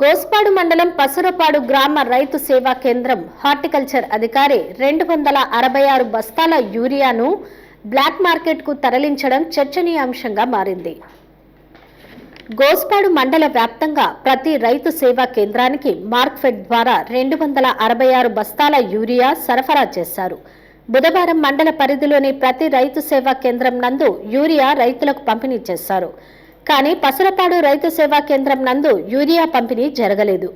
గోస్పాడు మండలం పసురపాడు గ్రామ రైతు సేవా కేంద్రం హార్టికల్చర్ అధికారి రెండు వందల అరవై ఆరు బస్తాల యూరియాను బ్లాక్ మార్కెట్కు తరలించడం చర్చనీయాంశంగా మారింది. గోస్పాడు మండల వ్యాప్తంగా ప్రతి రైతు సేవా కేంద్రానికి మార్క్ఫెడ్ ద్వారా రెండు వందల అరవై ఆరు బస్తాల యూరియా సరఫరా చేశారు. బుధవారం మండల పరిధిలోని ప్రతి రైతు సేవా కేంద్రం నందు యూరియా రైతులకు పంపిణీ చేశారు. కానీ పసరపాడు రైతు సేవా కేంద్రం నందు యూరియా పంపిణీ జరగలేదు.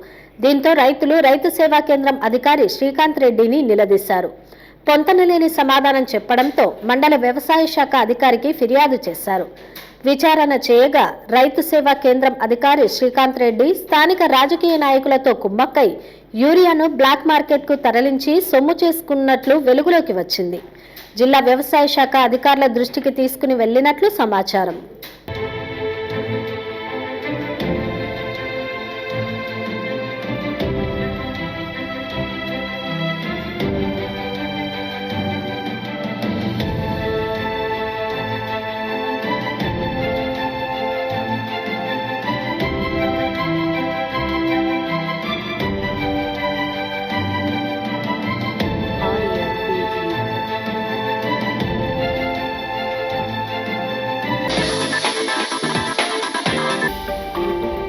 దీంతో రైతులు రైతు సేవా కేంద్రం అధికారి శ్రీకాంత్ రెడ్డిని నిలదీశారు. పొంతనలేని సమాధానం చెప్పడంతో మండల వ్యవసాయ శాఖ అధికారికి ఫిర్యాదు చేశారు. విచారణ చేయగా రైతు సేవా కేంద్రం అధికారి శ్రీకాంత్ రెడ్డి స్థానిక రాజకీయ నాయకులతో కుమ్మక్కై యూరియాను బ్లాక్ మార్కెట్కు తరలించి సొమ్ము చేసుకున్నట్లు వెలుగులోకి వచ్చింది. జిల్లా వ్యవసాయ శాఖ అధికారుల దృష్టికి తీసుకుని వెళ్ళినట్లు సమాచారం.